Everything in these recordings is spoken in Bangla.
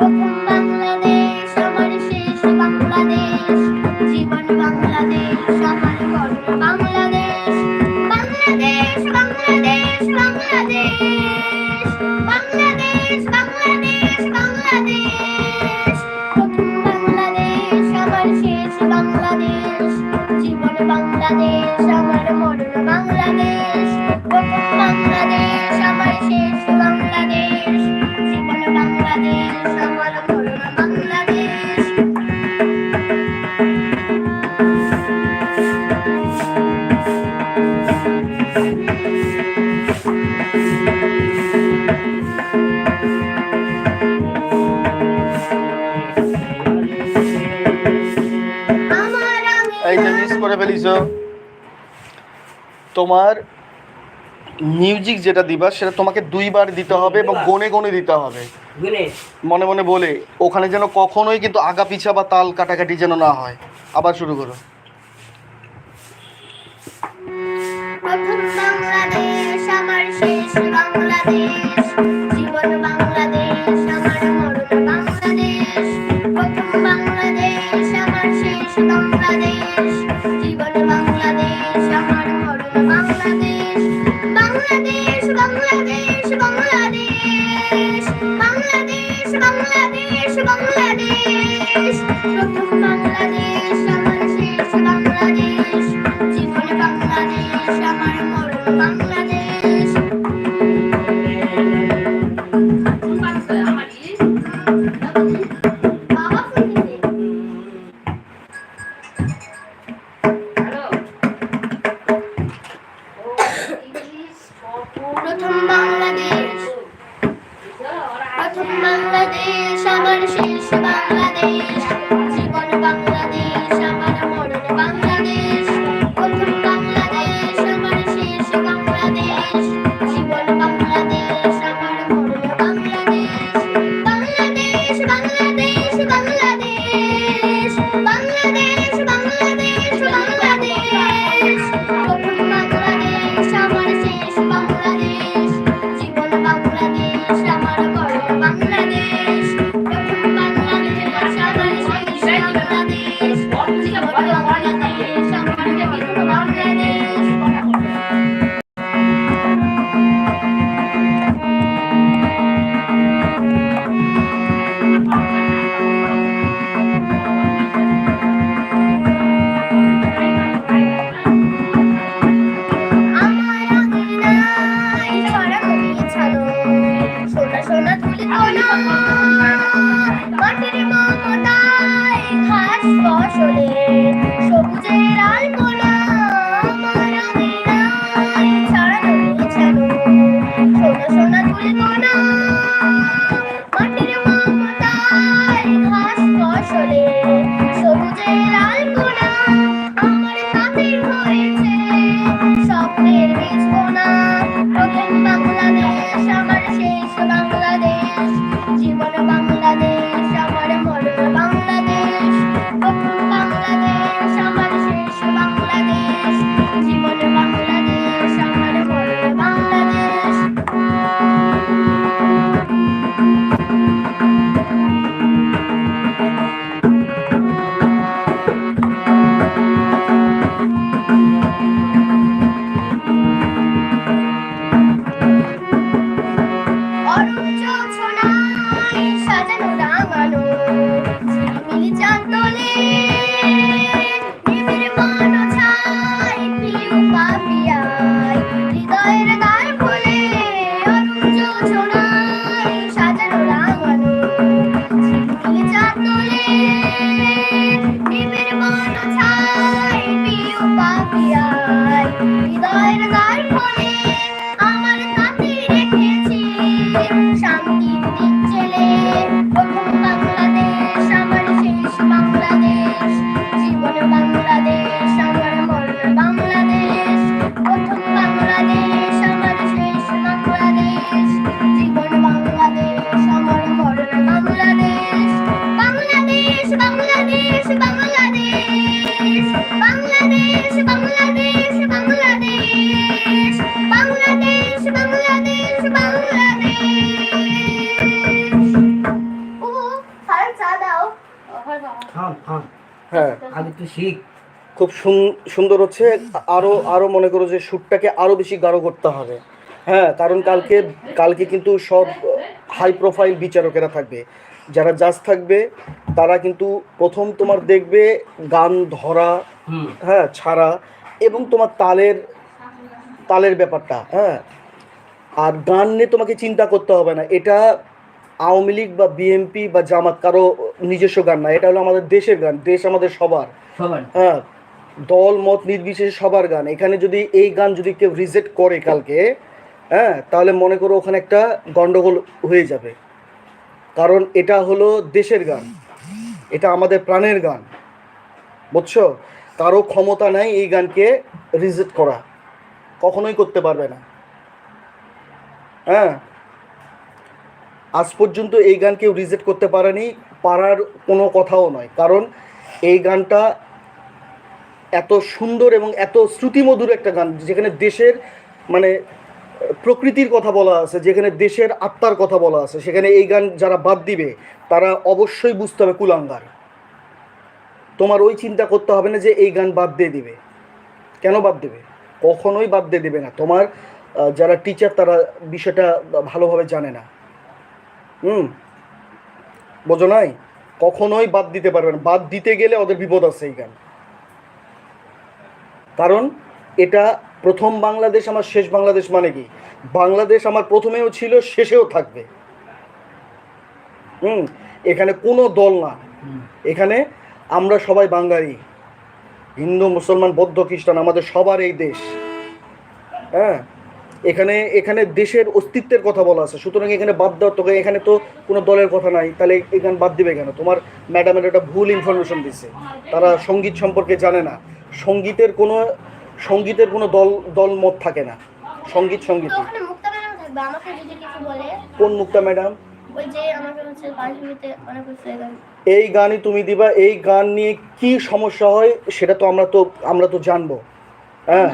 প্রথম বাংলাদেশ, আমার শেষ বাংলাদেশ। জীবন বাংলাদেশ, আমার কর্ম বাংলাদেশ। বাংলাদেশ বাংলাদেশ বাংলাদেশ। বাংলাদেশ বাংলাদেশ বাংলাদেশ। প্রথম বাংলাদেশ, আমার শেষ বাংলাদেশ। জীবন বাংলাদেশ করে ফেলিছ? তোমার মিউজিক যেটা দিবা সেটা তোমাকে দুইবার দিতে হবে এবং গনে গনে দিতে হবে। মনে মনে বলে ওখানে যেন কখনোই কিন্তু আগা পিছা বা তাল কাটাকাটি যেন না হয়। আবার শুরু করো। প্রথম বাংলাদেশ আমার শেষ বাংলাদেশ জীবন বাংলাদেশ। বাংলাদেশ বাংলাদেশ বাংলাদেশ বাংলাদেশ বাংলাদেশ বাংলাদেশ প্রথম বাংলাদেশ শিখ খুব সুন- সুন্দর হচ্ছে। আরও আরও মনে করো যে শ্যুটটাকে আরও বেশি গাঢ় করতে হবে। হ্যাঁ কারণ কালকে কালকে কিন্তু সব হাই প্রোফাইল বিচারকেরা থাকবে। যারা জাজ থাকবে তারা কিন্তু প্রথম তোমার দেখবে গান ধরা হ্যাঁ ছাড়া এবং তোমার তালের তালের ব্যাপারটা হ্যাঁ। আর গান নিয়ে তোমাকে চিন্তা করতে হবে না। এটা আওয়ামী লীগ বা বিএনপি বা জামাত কারও নিজস্ব গান না এটা হলো আমাদের দেশের গান দেশ আমাদের সবার। সবার। হ্যাঁ দল মত নির্বিশেষে সবার গান। এখানে যদি এই গান যদি কেউ রিজেক্ট করে কালকে হ্যাঁ তাহলে মনে করো ওখানে একটা গন্ডগোল হয়ে যাবে। কারণ এটা হলো দেশের গান। এটা আমাদের প্রাণের গান। বুঝছ? কারও ক্ষমতা নাই এই গানকে রিজেক্ট করা। কখনোই করতে পারবে না। হ্যাঁ আজ পর্যন্ত এই গান কেউ রিজেক্ট করতে পারেনি, পারার কোনো কথাও নয়। কারণ এই গানটা এত সুন্দর এবং এত শ্রুতিমধুর একটা গান, যেখানে দেশের মানে প্রকৃতির কথা বলা আছে, যেখানে দেশের আত্মার কথা বলা আছে, সেখানে এই গান যারা বাদ দিবে, তারা অবশ্যই বুঝতে হবে কুলাঙ্গার। তোমার ওই চিন্তা করতে হবে না যে এই গান বাদ দিয়ে দিবে। কেন বাদ দেবে? কখনোই বাদ দিয়ে দেবে না। তোমার যারা টিচার তারা বিষয়টা ভালোভাবে জানে না। হুম। বোঝো নাই? কখনোই বাদ দিতে পারবে না। বাদ দিতে গেলে ওদের বিপদ আছে এই গান। কারণ এটা প্রথম বাংলাদেশ আমার, শেষ বাংলাদেশ মানে কি? বাংলাদেশ আমার প্রথমেও ছিল, শেষেও থাকবে। হুম। এখানে কোনো দল না। এখানে আমরা সবাই বাঙালি। হিন্দু, মুসলমান, বৌদ্ধ, খ্রিস্টান, আমাদের সবার এই দেশ। হ্যাঁ? এখানে এখানে দেশের অস্তিত্বের কথা বলা আছে। সুতরাং এখানে বাদ দেওয়ার তোকে এখানে তো কোনো দলের কথা নাই তাহলে এখানে বাদ দিবে কেন? তোমার ম্যাডামের একটা ভুল ইনফরমেশন দিছে। তারা সংগীত সম্পর্কে জানে না। সঙ্গীতের কোনো সঙ্গীতের কোনো দল দল মত থাকে না। সংগীত সংগীত। কোন মুক্তা ম্যাডাম? এই গানই তুমি দিবা এই গান নিয়ে কি সমস্যা হয় সেটা তো আমরা তো আমরা তো জানব। হ্যাঁ?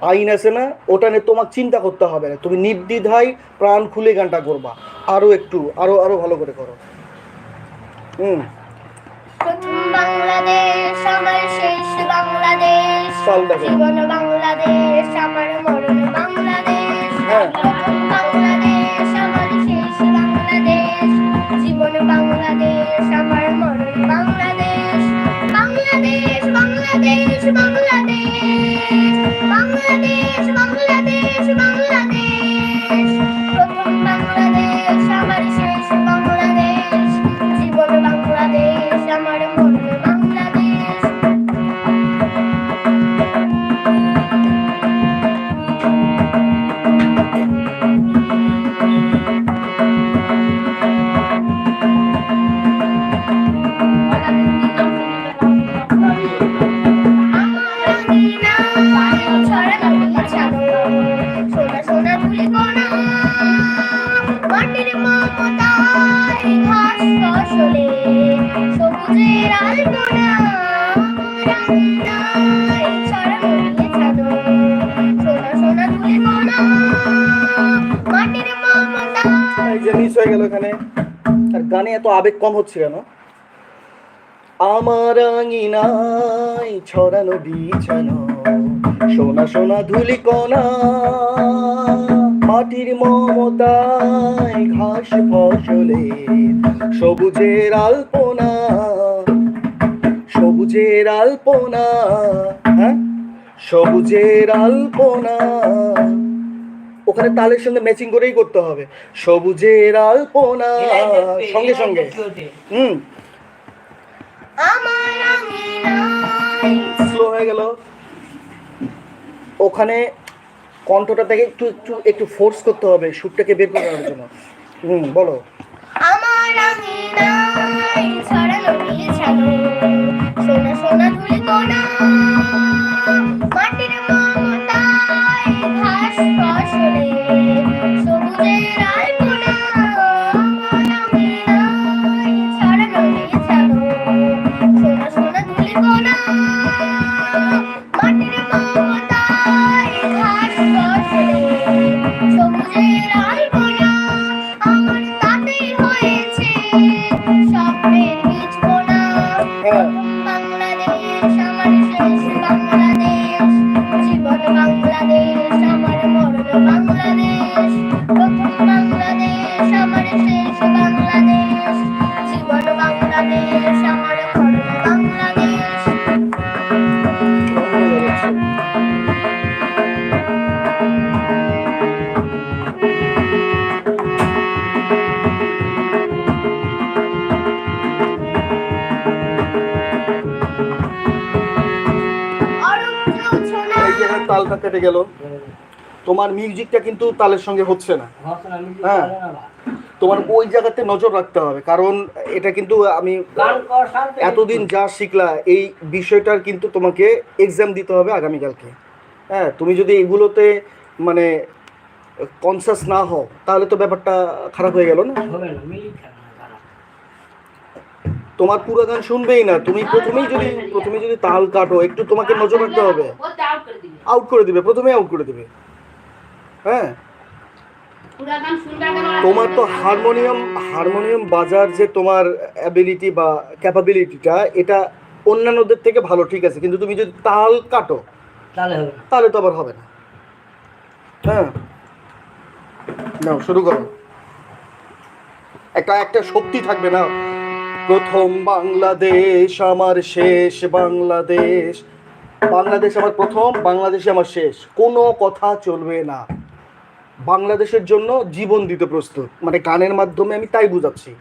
আইন আছে না ওটা নিয়ে তোমাকে চিন্তা করতে হবে না। তুমি নির্দ্বিধায় প্রাণ খুলে গানটা করবা। আরও একটু আরও আরও ভালো করে করো। হুম। বাংলাদেশ আমার শেষ বাংলাদেশ। জীবন বাংলাদেশ আমার মরণ বাংলাদেশ। হ্যাঁ। বাংলাদেশ আমার শেষ বাংলাদেশ। জীবন বাংলাদেশ আমার মরণ বাংলাদেশ। বাংলাদেশ বাংলাদেশ বাংলাদেশ। হয়ে গেল এখানে। আর গানে এত আবেগ কম হচ্ছে কেন? আমার আঙিনায় ছড়ানো বিছানো, সোনা সোনা ধুলি কণা মাটির মমতায় ঘাস ফসলে, সবুজের আলপনা সবুজের আলপনা হ্যাঁ? সবুজের আলপনা। ওখানে তালের সঙ্গে ম্যাচিং করেই করতে হবে। সবুজের আলপনা সঙ্গে সঙ্গে। হুম। স্লো হয়ে গেল। ওখানে কণ্ঠটা থেকে একটু একটু একটু ফোর্স করতে হবে সুরটাকে বের করে জন্য। হুম বলো। আমার তালটা কেটে গেল। তোমার মিউজিকটা কিন্তু তালের সঙ্গে হচ্ছে না। হ্যাঁ। তোমার ওই জায়গাতে নজর রাখতে হবে, কারণ এটা কিন্তু আমি এতদিন যা শিখলা, এই বিষয়টার কিন্তু তোমাকে এক্সাম দিতে হবে আগামীকালকে। হ্যাঁ তুমি যদি এগুলোতে মানে কনসাস না হও, তাহলে তো ব্যাপারটা খারাপ হয়ে গেল না? তোমার পুরো গান শুনবেই না, তুমি প্রথমেই যদি প্রথমে যদি তাল কাটো, একটু তোমাকে নজর রাখতে হবে। আউট করে দিবে প্রথমে আউট করে দিবে। হ্যাঁ? তোমার তো হারমোনিয়াম হারমোনিয়াম বাজার যে তোমার অ্যাবিলিটি বা ক্যাপাবিলিটিটা এটা অন্যান্যদের থেকে ভালো ঠিক আছে। কিন্তু তুমি যদি তাল কাটো তাহলে তাহলে তো আবার হবে না। হ্যাঁ? নাও শুরু করো। একটা একটা শক্তি থাকবে না। প্রথম বাংলাদেশ আমার শেষ বাংলাদেশ। বাংলাদেশ আমার প্রথম বাংলাদেশে আমার শেষ। কোনো কথা চলবে না। বাংলাদেশের জন্য জীবন দিতে প্রস্তুত। মানে গানের মাধ্যমে আমি তাই বুঝাচ্ছি।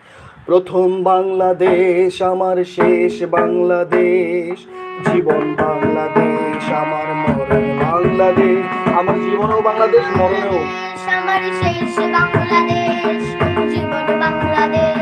প্রথম, বাংলাদেশ আমার শেষ, বাংলাদেশ। জীবন, বাংলাদেশ আমার মরণ, বাংলাদেশ। আমার জীবনও বাংলাদেশ মরণেও আমার শেষ, বাংলাদেশ। জীবন, বাংলাদেশ।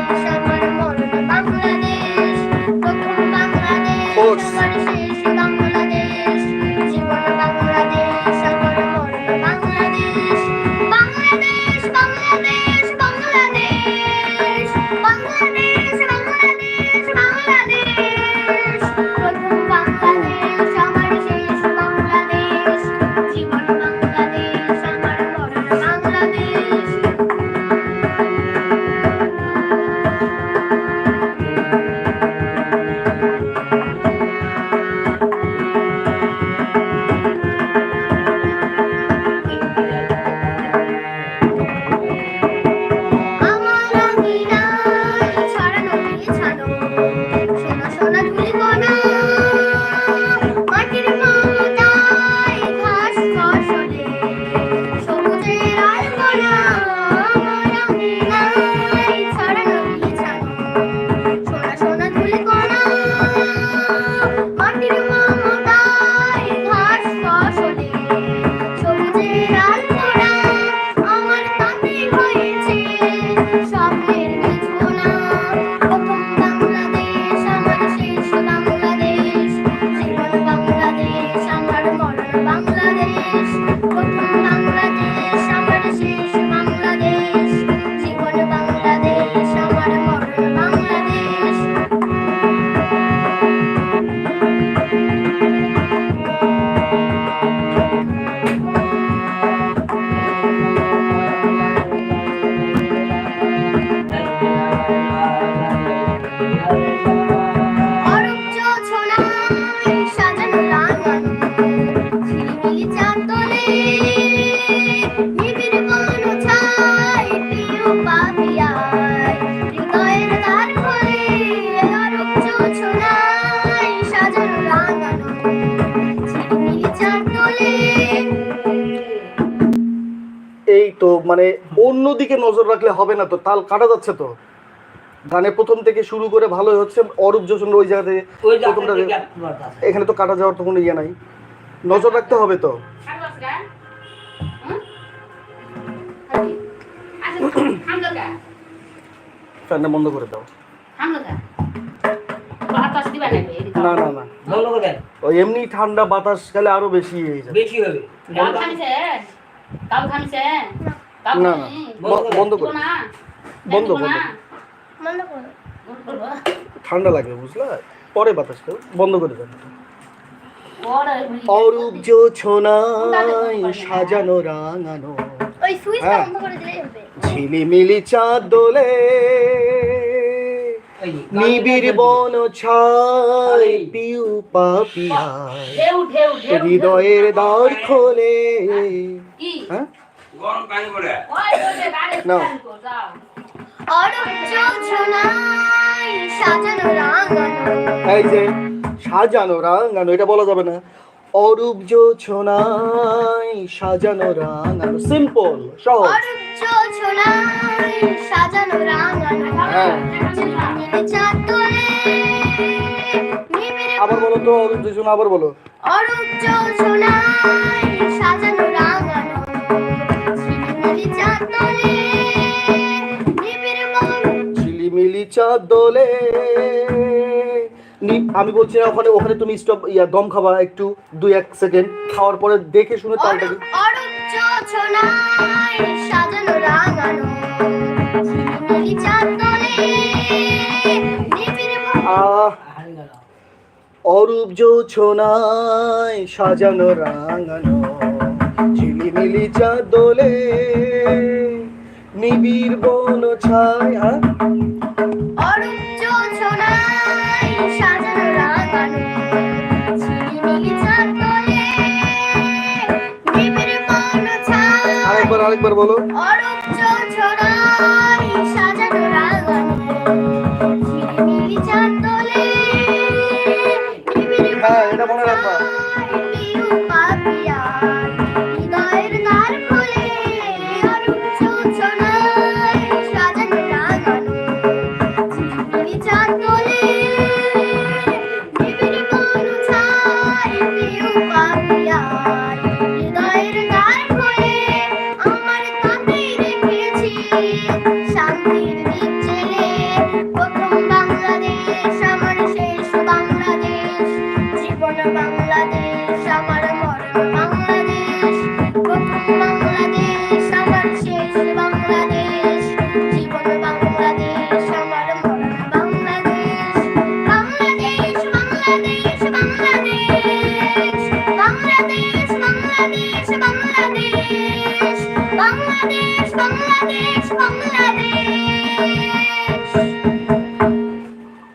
অন্যদিকে নজর রাখলে হবে না তো তাল কাটা যাচ্ছে তো। গানের প্রথম থেকে শুরু করে ভালো হচ্ছে অরূপ যোচন ওই জায়গাতে প্রথমটা এখানে তো কাটা যাওয়ার তো কোনো ইয়ে নাই। নজর রাখতে হবে তো। ফ্যানটা বন্ধ করে দাও। না না না। ওই এমনি ঠান্ডা বাতাস খেলে আরও বেশি হয়ে যাবে। বেশি হবে না, না। বন্ধ করো। বন্ধ, বন্ধ। ঠান্ডা লাগবে বুঝলা? পরে বাতাস বন্ধ করে দেন। অরূপ জোছনায় সাজানো রাঙানো। হ্যাঁ। বন্ধ করে দিলেই হবে। ঝিলিমিলি চাঁদ দোলে। নিবিড় বন ছাই পিউ পাপিয়ায় হৃদয়ের দ্বার খোলে। হ্যাঁ? গরম পানি করে নাও। এই যে সাজানো রাঙানো এটা বলা যাবে না। অরূপ জোছনায় সাজানো রাঙানো সিম্পল সহজ। সাজানো রাঙানো। হ্যাঁ। আবার বলো তো অরূপ যোজনা আবার বলো। অরূপ যোজনায় সাজানো রাঙানো ঝিলিমিলি চাঁদ দোলে আমি বলছি না ওখানে ওখানে তুমি স্টপ ইয়া দম খাবা একটু দুই এক সেকেন্ড খাওয়ার পরে দেখে শুনে তালটা সাজানো রাঙানো। চাঁদ অরূপ জোছনায় সাজানো রাঙানো। ঝিলিমিলি চাদলে নিবিড় বন ছায়া অরুঞ্জ ছোনায় আরেকবার বলো। হ্যাঁ এটা মনে রাখবা।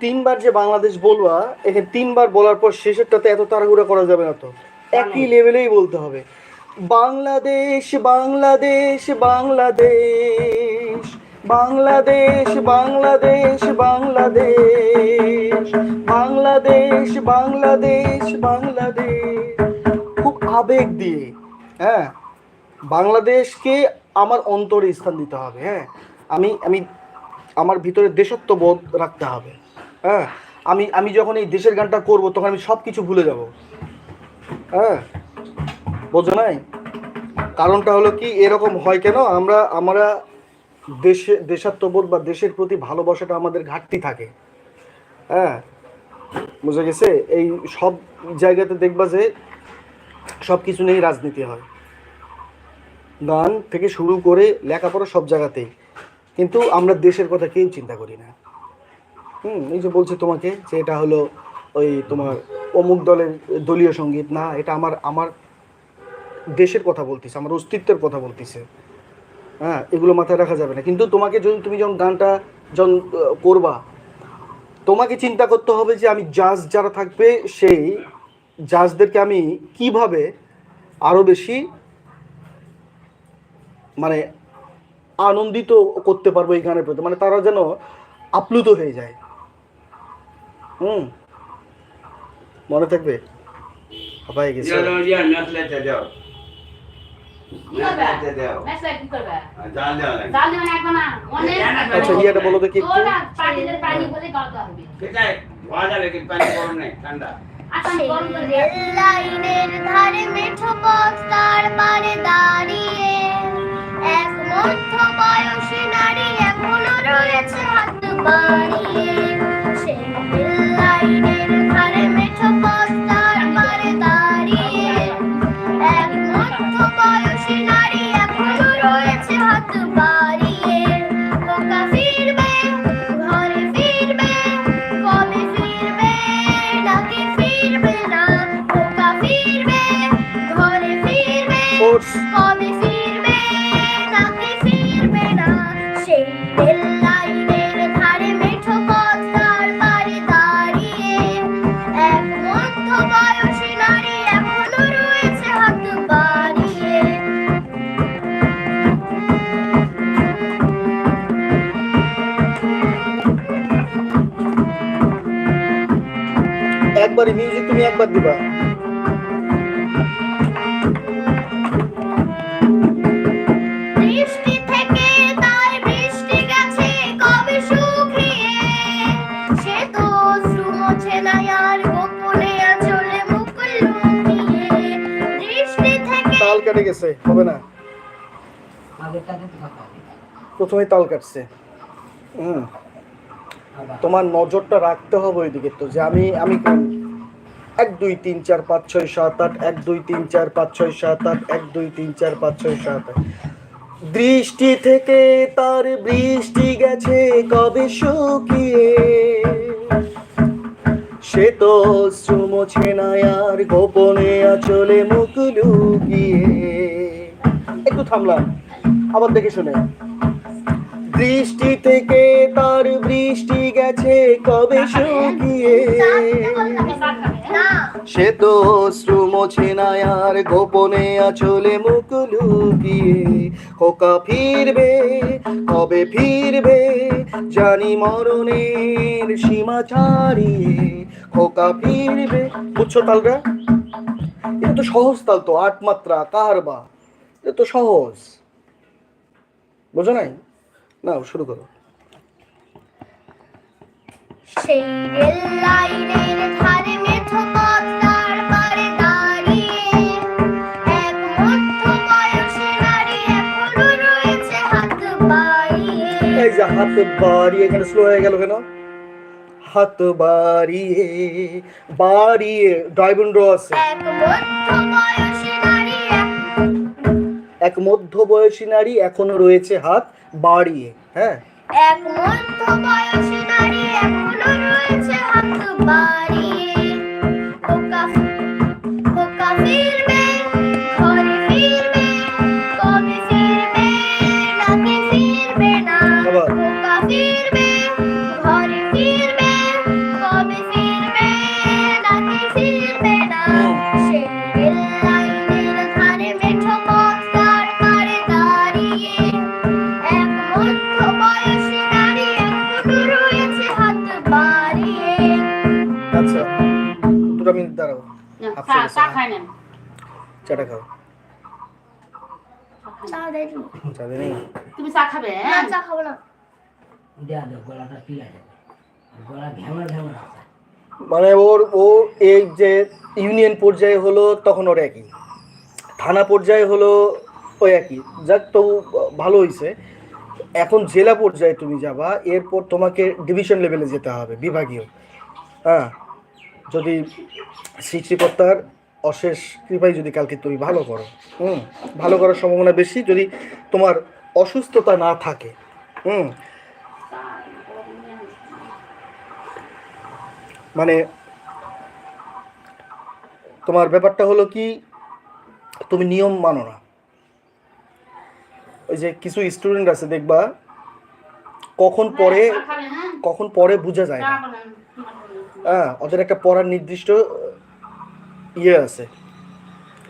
তিনবার যে বাংলাদেশ বলবা এখানে তিনবার বলার পর শেষেরটাতে এত তাড়াহুড়া করা যাবে না তো একই লেভেলেই বলতে হবে বাংলাদেশ বাংলাদেশ বাংলাদেশ বাংলাদেশ বাংলাদেশ বাংলাদেশ বাংলাদেশ বাংলাদেশ বাংলাদেশ আবেগ দিয়ে হ্যাঁ? বাংলাদেশকে আমার অন্তরে স্থান দিতে হবে হ্যাঁ? আমি আমি আমার ভিতরে দেশত্ববোধ রাখতে হবে হ্যাঁ? আমি আমি যখন এই দেশের গানটা করব, তখন আমি সব কিছু ভুলে যাব হ্যাঁ? বোঝো নাই? কারণটা হলো কি, এরকম হয় কেন? আমরা আমরা দেশে, দেশাত্মবোধ বা দেশের প্রতি ভালোবাসাটা আমাদের ঘাটতি থাকে হ্যাঁ? বুঝে গেছে? এই সব জায়গাতে দেখবা যে সব কিছু নিয়েই রাজনীতি হয়। গান থেকে শুরু করে লেখাপড়া সব জায়গাতেই। কিন্তু আমরা দেশের কথা কেউ চিন্তা করি না। হুম, এই যে বলছে তোমাকে যে এটা হলো ওই তোমার অমুক দলের দলীয় সংগীত। না, এটা আমার আমার দেশের কথা বলতেছে, আমার অস্তিত্বের কথা বলতেছে। হ্যাঁ এগুলো মাথায় রাখা যাবে না। কিন্তু তোমাকে যদি তুমি যখন গানটা যখন করবা, তোমাকে চিন্তা করতে হবে যে আমি জাজ যারা থাকবে, সেই জাজদেরকে আমি কীভাবে আরও বেশি মানে আনন্দিত করতে পারব এই গানের প্রতি? মানে তারা যেন আপ্লুত হয়ে যায়। হুম? মনে থাকবে? হাঁপাই আচ্ছা, বলো দেখি। একটু রেল লাইনের ধারে মেঠো পথ তার পারে দাঁড়িয়ে। এক মধ্য বয়সী নারী এখনও রয়েছে হাত বাড়িয়ে। সেই রেল লাইনে Oh. গেছে, হবে না? প্রথমেই তাল কাটছে। হুম। তোমার নজরটা রাখতে হবে ওইদিকে তো, যে আমি আমি এক, দুই, তিন, চার, পাঁচ, ছয়, সাত, আট, এক, দুই, তিন, চার, পাঁচ, ছয়, সাত, আট, এক, দুই, তিন, চার, পাঁচ, ছয়, সাত, আট। দৃষ্টি থেকে তার বৃষ্টি গেছে, কবে শুকিয়ে সে তো সুমোছে না আর গোপনে আচলে মুখ লুকিয়ে। একটু থামলাম, আবার দেখে শুনে। দৃষ্টি থেকে তার বৃষ্টি গেছে, কবে শুকিয়ে? সে তো অশ্রু মোছে না আর গোপনে আচলে মুখ লুকিয়ে। খোকা ফিরবে, কবে ফিরবে, জানি মরণের সীমা ছাড়িয়ে। খোকা ফিরবে, বুঝছ তালটা এটা তো সহজ তাল তো, আট মাত্রা কারবা এটা তো সহজ। বোঝো নাই? না শুরু করো। সেই রেল লাইনের ধারে মেঠো হাত বাড়িয়ে এখানে স্লো হয়ে গেল কেন? হাত বাড়িয়ে বাড়িয়ে ড্রাইভন ড্র আছে। এক মধ্য বয়সী নারী এখনও রয়েছে হাত বাড়িয়ে হ্যাঁ? এক মধ্য বয়সী নারী এখনও রয়েছে হাত বাড়িয়ে। খাই নেন চাটা খাও। চা দেয় চা দে তুমি চা খাবে না হ্যাঁ? চা খাব না। দেয়া দেয় গলাটা পিলা যাবে গলা ঘ্যামা ঘ্যামা মানে ওর ও এই যে ইউনিয়ন পর্যায়ে হলো তখন ওর একই। থানা পর্যায়ে হলো ওই একই। যাক তো ভালো হয়েছে এখন জেলা পর্যায়ে তুমি যাবা এরপর তোমাকে ডিভিশন লেভেলে যেতে হবে বিভাগীয়। হ্যাঁ? যদি সৃষ্টিকর্তার অশেষ কৃপায় যদি কালকে তুমি ভালো করো, হুম, ভালো করার সম্ভাবনা বেশি যদি তোমার অসুস্থতা না থাকে, হুম মানে তোমার ব্যাপারটা হলো কি, তুমি নিয়ম মানো না ওই যে কিছু স্টুডেন্ট আছে দেখবা, কখন পরে? কখন পরে বোঝা যায় না হ্যাঁ ওদের একটা পড়ার নির্দিষ্ট ইয়ে আছে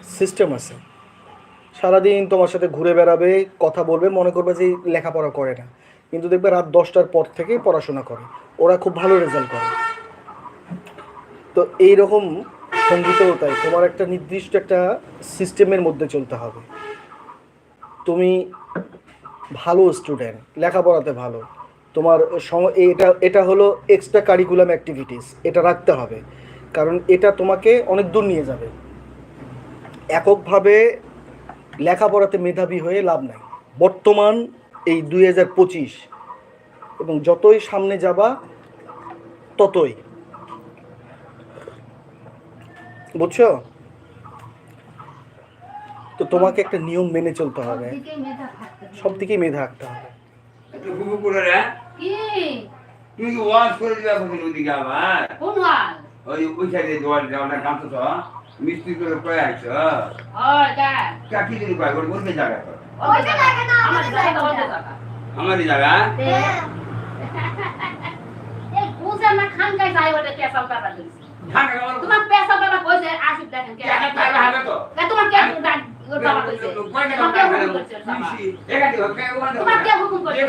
সিস্টেম আছে। সারাদিন তোমার সাথে ঘুরে বেড়াবে, কথা বলবে, মনে করবে যে লেখাপড়া করে না। কিন্তু দেখবে রাত দশটার পর থেকেই পড়াশোনা করে। ওরা খুব ভালো রেজাল্ট করে। তো এই রকম সঙ্গীতেও তাই, তোমার একটা নির্দিষ্ট একটা সিস্টেমের মধ্যে চলতে হবে। তুমি ভালো স্টুডেন্ট লেখাপড়াতে ভালো। তোমার এটা এটা হলো এক্সট্রা কারিকুলাম অ্যাক্টিভিটিস এটা রাখতে হবে। কারণ এটা তোমাকে অনেক দূর নিয়ে যাবে। এককভাবে লেখাপড়াতে মেধাবী হয়ে লাভ নাই। বর্তমান এই দুই হাজার পঁচিশ এবং যতই সামনে যাবা ততই। বুঝছ? তো তোমাকে একটা নিয়ম মেনে চলতে হবে। সব দিকেই মেধা রাখতে হবে। তুমি কি ওয়াশ করে দিবা কোন ওদিকে আবার? কোন ওই ওই সাইডে দোয়ার দেওয়াটা কাম তো? মিস্ত্রি করে কয়ে আইছ? হয় কা চাকরি দিন কয় করে বলতে জায়গা না। আমারই জায়গা। হ্যাঁ। না তোমার পেশাল কাটা কইছে আসিফ দেখেন কে তোমার কে বাবা তোমার কে হুকুম করছে